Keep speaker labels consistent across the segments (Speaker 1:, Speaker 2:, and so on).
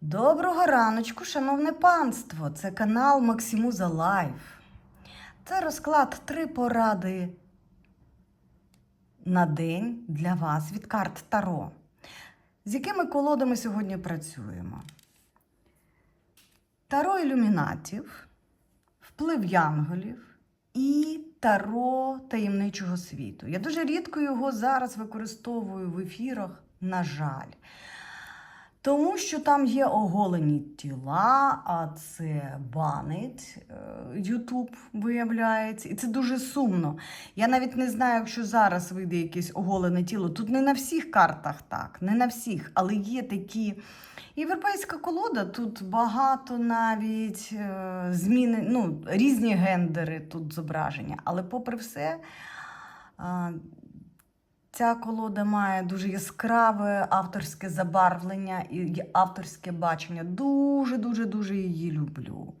Speaker 1: Доброго раночку, шановне панство! Це канал Максимуза Лайф. Це розклад три поради на день для вас від карт Таро. З якими колодами сьогодні працюємо? Таро ілюмінатів, вплив янголів і таро таємничого світу. Я дуже рідко його зараз використовую в ефірах, на жаль. Тому що там є оголені тіла, а це банить Ютуб, виявляється. І це дуже сумно. Я навіть не знаю, якщо зараз вийде якесь оголене тіло. Тут не на всіх картах так, не на всіх, але є такі. Європейська колода, тут багато навіть е, зміни, ну, різні гендери тут зображення. Але попри все, е, Ця колода має дуже яскраве авторське забарвлення і авторське бачення. Дуже-дуже дуже її люблю.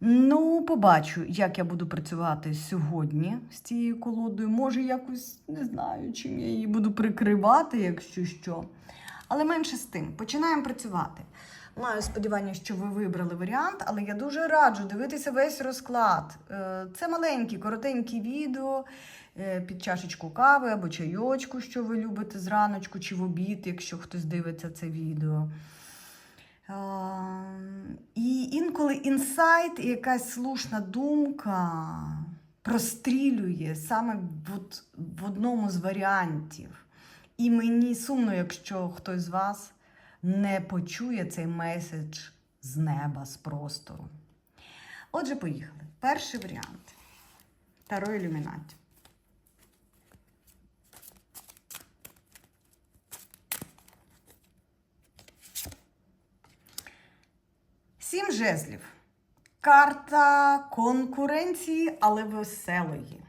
Speaker 1: Ну, побачу, як я буду працювати сьогодні з цією колодою. Може, якось не знаю, чим я її буду прикривати, якщо що. Але менше з тим, починаємо працювати. Маю сподівання, що ви вибрали варіант, але я дуже раджу дивитися весь розклад. Е, Це маленькі, коротенькі відео під чашечку кави або чайочку, що ви любите зраночку чи в обід, якщо хтось дивиться це відео. Е, І інколи інсайт і якась слушна думка прострілює саме в одному з варіантів. І мені сумно, якщо хтось з вас не почує цей меседж з неба, з простору. Отже, поїхали. Перший варіант. Таро ілюмінатів. Сім жезлів. Карта конкуренції, але веселої.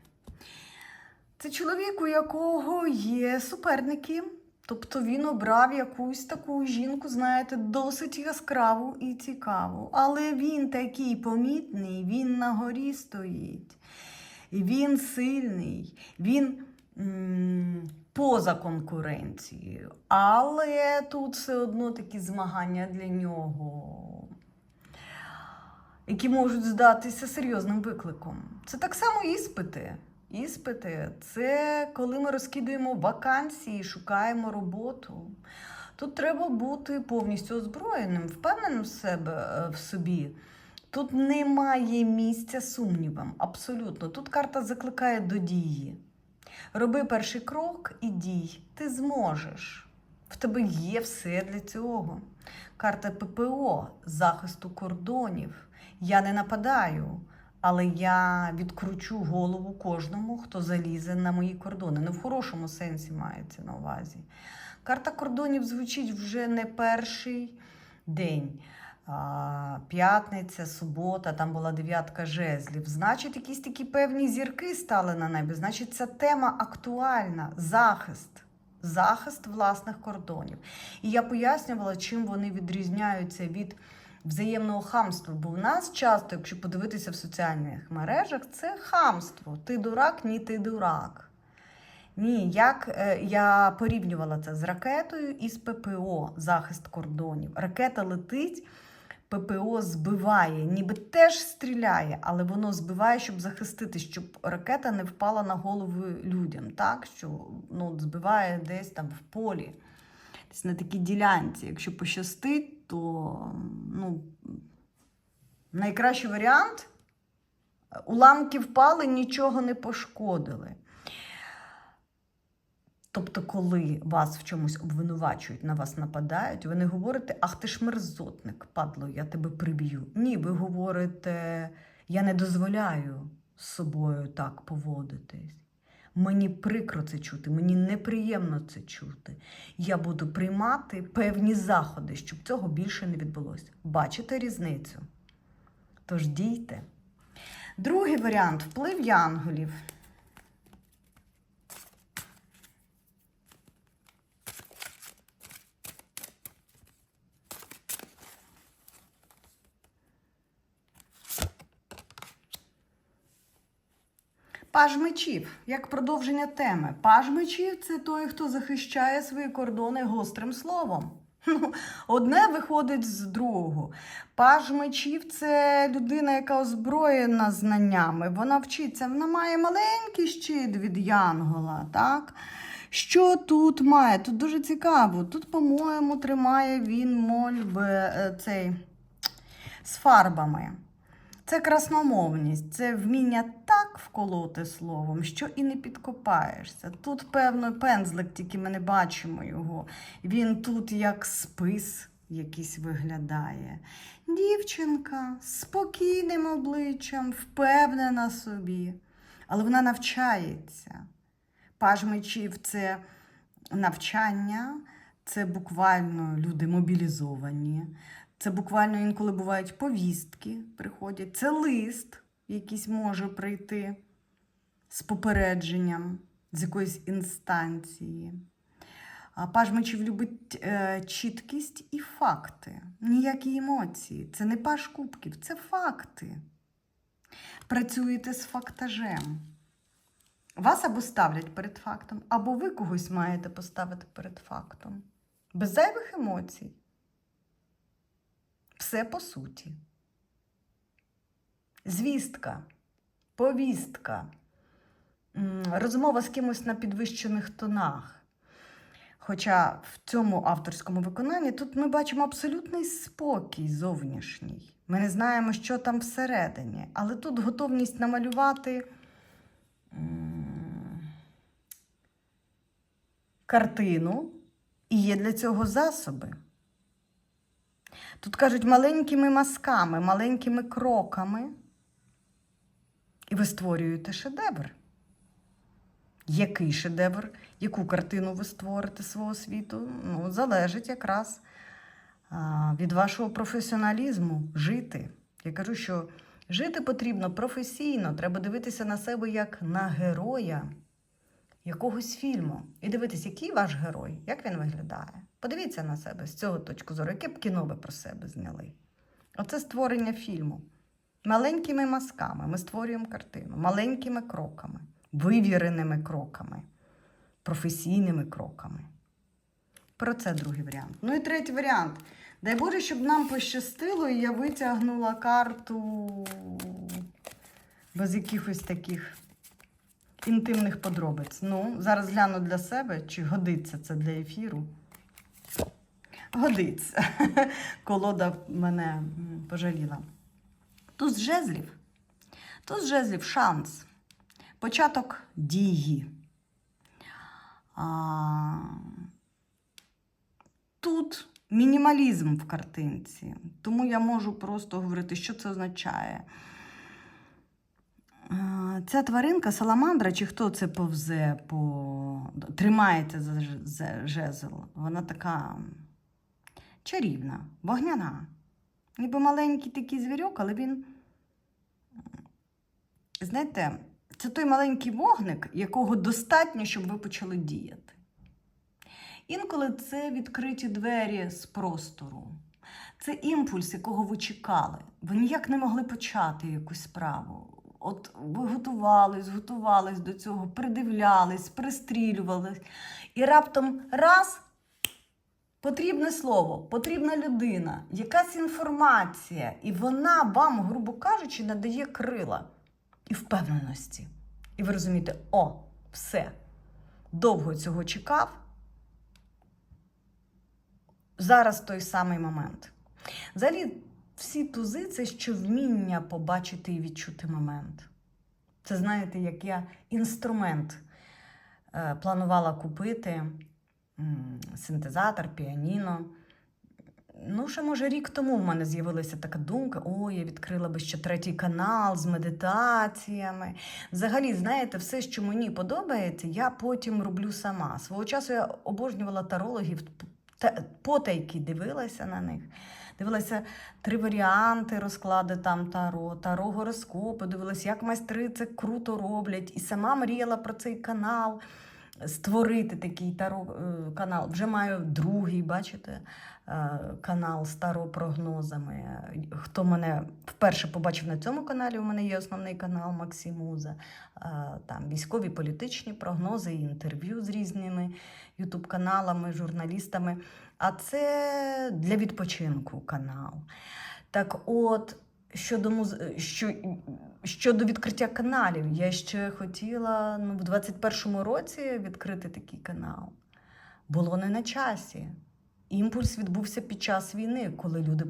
Speaker 1: Це чоловік, у якого є суперники. Тобто він обрав якусь таку жінку, знаєте, досить яскраву і цікаву. Але він такий помітний, він на горі стоїть, він сильний, він м- поза конкуренцією. Але тут все одно такі змагання для нього, які можуть здатися серйозним викликом. Це так само іспити. Іспити це коли ми розкидуємо вакансії, шукаємо роботу. Тут треба бути повністю озброєним, впевненим в себе в собі. Тут немає місця сумнівам. Абсолютно. Тут карта закликає до дії. Роби перший крок і дій. Ти зможеш. В тебе є все для цього. Карта ППО, захисту кордонів. Я не нападаю. Але я відкручу голову кожному, хто залізе на мої кордони. Не в хорошому сенсі мається на увазі. Карта кордонів звучить вже не перший день. П'ятниця, субота, там була дев'ятка жезлів. Значить, якісь такі певні зірки стали на небі. Значить, ця тема актуальна. Захист. Захист власних кордонів. І я пояснювала, чим вони відрізняються від взаємного хамства. Бо в нас часто, якщо подивитися в соціальних мережах, це хамство. Ти дурак, ні, ти дурак. Ні, як е, я порівнювала це з ракетою і з ППО, захист кордонів. Ракета летить, ППО збиває, ніби теж стріляє, але воно збиває, щоб захистити, щоб ракета не впала на голову людям, так? Що ну, збиває десь там в полі, десь на такій ділянці. Якщо пощастить, то ну, найкращий варіант уламки впали, нічого не пошкодили. Тобто, коли вас в чомусь обвинувачують, на вас нападають, ви не говорите, ах ти ж мерзотник, падло, я тебе приб'ю. Ні, ви говорите, я не дозволяю з собою так поводитись. Мені прикро це чути, мені неприємно це чути. Я буду приймати певні заходи, щоб цього більше не відбулося. Бачите різницю? Тож дійте. Другий варіант вплив янголів. Паж мечів, як продовження теми. Паж мечів це той, хто захищає свої кордони гострим словом. Ну, одне виходить з другого. Паж мечів це людина, яка озброєна знаннями. Вона вчиться, вона має маленький щит від Янгола. так? Що тут має? Тут дуже цікаво. Тут, по-моєму, тримає він моль е, цей з фарбами. Це красномовність, це вміння так вколоти словом, що і не підкопаєшся. Тут, певно, пензлик, тільки ми не бачимо його. Він тут як спис якийсь виглядає. Дівчинка з спокійним обличчям, впевнена собі, але вона навчається. Паж мечів це навчання, це буквально люди мобілізовані. Це буквально інколи бувають повістки, приходять. Це лист, якийсь може прийти з попередженням з якоїсь інстанції. Паж мечів любить е, чіткість і факти, ніякі емоції. Це не паж кубків, це факти. Працюєте з фактажем. Вас або ставлять перед фактом, або ви когось маєте поставити перед фактом. Без зайвих емоцій. Все по суті. Звістка, повістка, розмова з кимось на підвищених тонах. Хоча в цьому авторському виконанні тут ми бачимо абсолютний спокій зовнішній. Ми не знаємо, що там всередині, але тут готовність намалювати картину, і є для цього засоби. Тут кажуть маленькими мазками, маленькими кроками. І ви створюєте шедевр. Який шедевр, яку картину ви створите свого світу? Ну, залежить якраз від вашого професіоналізму жити. Я кажу, що жити потрібно професійно, треба дивитися на себе як на героя якогось фільму. І дивитися, який ваш герой, як він виглядає. Подивіться на себе з цього точки зору, яке б кіно ви про себе зняли. Оце створення фільму. Маленькими мазками ми створюємо картину, маленькими кроками, вивіреними кроками, професійними кроками. Про це другий варіант. Ну і третій варіант. Дай Боже, щоб нам пощастило, і я витягнула карту без якихось таких інтимних подробиць. Ну, зараз гляну для себе, чи годиться це для ефіру. Годиться. Колода мене пожаліла. Туз жезлів. Туз жезлів шанс. Початок дії. А, тут мінімалізм в картинці. Тому я можу просто говорити, що це означає. Ця тваринка, саламандра, чи хто це повзе по. тримається за жезл. Вона така чарівна, вогняна. Ніби маленький такий звірок, але він. Знаєте, це той маленький вогник, якого достатньо, щоб ви почали діяти. Інколи це відкриті двері з простору. Це імпульс, якого ви чекали. Ви ніяк не могли почати якусь справу. От ви готувались, готувались до цього, придивлялись, пристрілювались. І раптом раз потрібне слово, потрібна людина, якась інформація, і вона вам, грубо кажучи, надає крила і впевненості. І ви розумієте, о, все. Довго цього чекав. Зараз той самий момент. Взагалі, всі тузи це ще вміння побачити і відчути момент. Це, знаєте, як я інструмент е, планувала купити синтезатор, піаніно. Ну, ще, може, рік тому в мене з'явилася така думка: о, я відкрила би ще третій канал з медитаціями. Взагалі, знаєте, все, що мені подобається, я потім роблю сама. Свого часу я обожнювала тарологів, потайки дивилася на них. Дивилася три варіанти розклади там таро, таро гороскопи, дивилася, як майстри це круто роблять. І сама мріяла про цей канал, створити такий таро е, канал. Вже маю другий, бачите, е, канал з таро прогнозами. Хто мене вперше побачив на цьому каналі, у мене є основний канал Максимуза. Е, Там військові політичні прогнози, інтерв'ю з різними ютуб-каналами, журналістами. а це для відпочинку канал. Так от, щодо, муз... що... щодо відкриття каналів, я ще хотіла ну, в 21-му році відкрити такий канал. Було не на часі. Імпульс відбувся під час війни, коли люди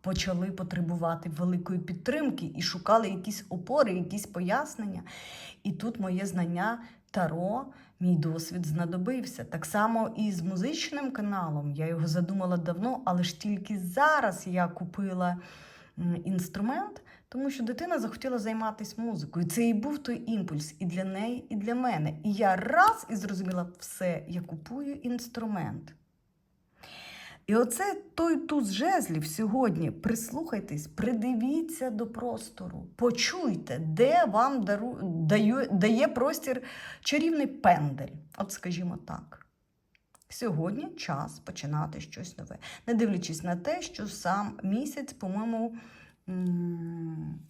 Speaker 1: почали потребувати великої підтримки і шукали якісь опори, якісь пояснення. І тут моє знання Таро, мій досвід знадобився. Так само і з музичним каналом. Я його задумала давно, але ж тільки зараз я купила інструмент, тому що дитина захотіла займатися музикою. Це і був той імпульс і для неї, і для мене. І я раз і зрозуміла все, я купую інструмент. І оце той туз жезлів сьогодні. Прислухайтесь, придивіться до простору, почуйте, де вам дару, даю, дає простір чарівний пендель. От скажімо так. Сьогодні час починати щось нове, не дивлячись на те, що сам місяць, по-моєму,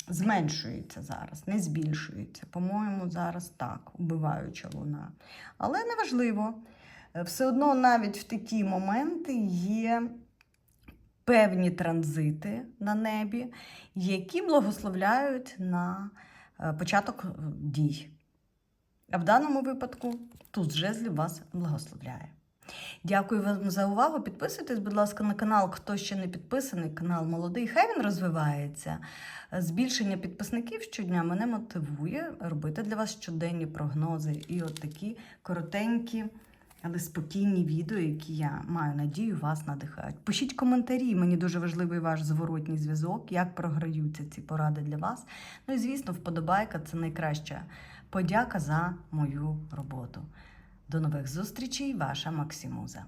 Speaker 1: зменшується зараз, не збільшується. По-моєму, зараз так, убиваюча луна. Але неважливо. Е, Все одно навіть в такі моменти є певні транзити на небі, які благословляють на е, початок е, дій. А в даному випадку тут жезлів вас благословляє. Дякую вам за увагу. Підписуйтесь, будь ласка, на канал, хто ще не підписаний, канал молодий. Хай він розвивається. Збільшення підписників щодня мене мотивує робити для вас щоденні прогнози і от такі коротенькі, але спокійні відео, які я маю надію, вас надихають. Пишіть коментарі, мені дуже важливий ваш зворотній зв'язок, як програються ці поради для вас. Ну і звісно, вподобайка це найкраща подяка за мою роботу. До нових зустрічей, ваша Максимуза.